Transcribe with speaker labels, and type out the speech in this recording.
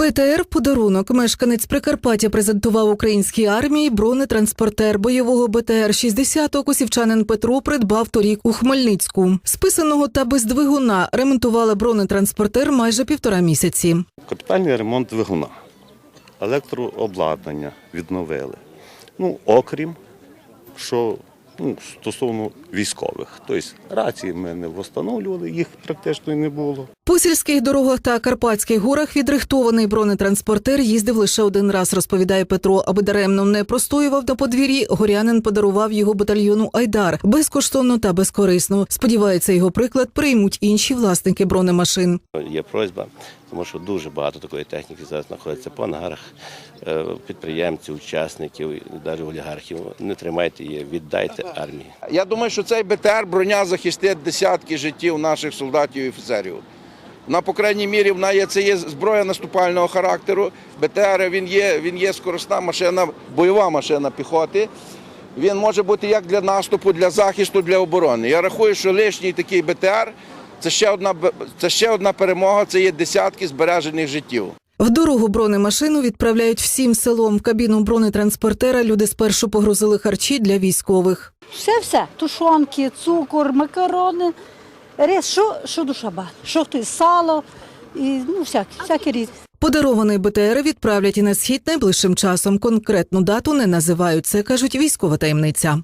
Speaker 1: БТР подарунок. Мешканець Прикарпаття презентував українській армії бронетранспортер бойового БТР 60 Косівчанин Петро придбав торік у Хмельницьку. Списаного та без двигуна ремонтували бронетранспортер майже півтора місяці.
Speaker 2: Капітальний ремонт двигуна, електрообладнання відновили. Ну, окрім що ну, стосовно військових. Тобто рації ми не встановлювали, їх практично не було.
Speaker 1: По сільських дорогах та Карпатських горах відрихтований бронетранспортер їздив лише один раз, розповідає Петро. Аби даремно не простоював на подвір'ї, горянин подарував його батальйону Айдар безкоштовно та безкорисно. Сподівається, його приклад приймуть інші власники бронемашин.
Speaker 3: Є просьба, тому що дуже багато такої техніки зараз знаходиться по ангарах е, підприємців, учасників, навіть олігархів. Не тримайте її, віддайте армії.
Speaker 4: Я думаю, що цей БТР броня захистить десятки життів наших солдатів і офіцерів. На по крайній мірі вона є це є зброя наступального характеру. БТР він є, він є скоросна машина, бойова машина піхоти. Він може бути як для наступу, для захисту, для оборони. Я рахую, що лишній такий БТР це ще одна б- це ще одна перемога. Це є десятки збережених життів.
Speaker 1: В дорогу бронемашину відправляють всім селом. В кабіну бронетранспортера люди спершу погрузили харчі для військових.
Speaker 5: Все-все. Тушонки, цукор, макарони, рис, що, що душа ба, Що хтось, сало і ну, всякі, всякі різні.
Speaker 1: Подарований БТР відправлять і на схід найближчим часом. Конкретну дату не називають. Це кажуть військова таємниця.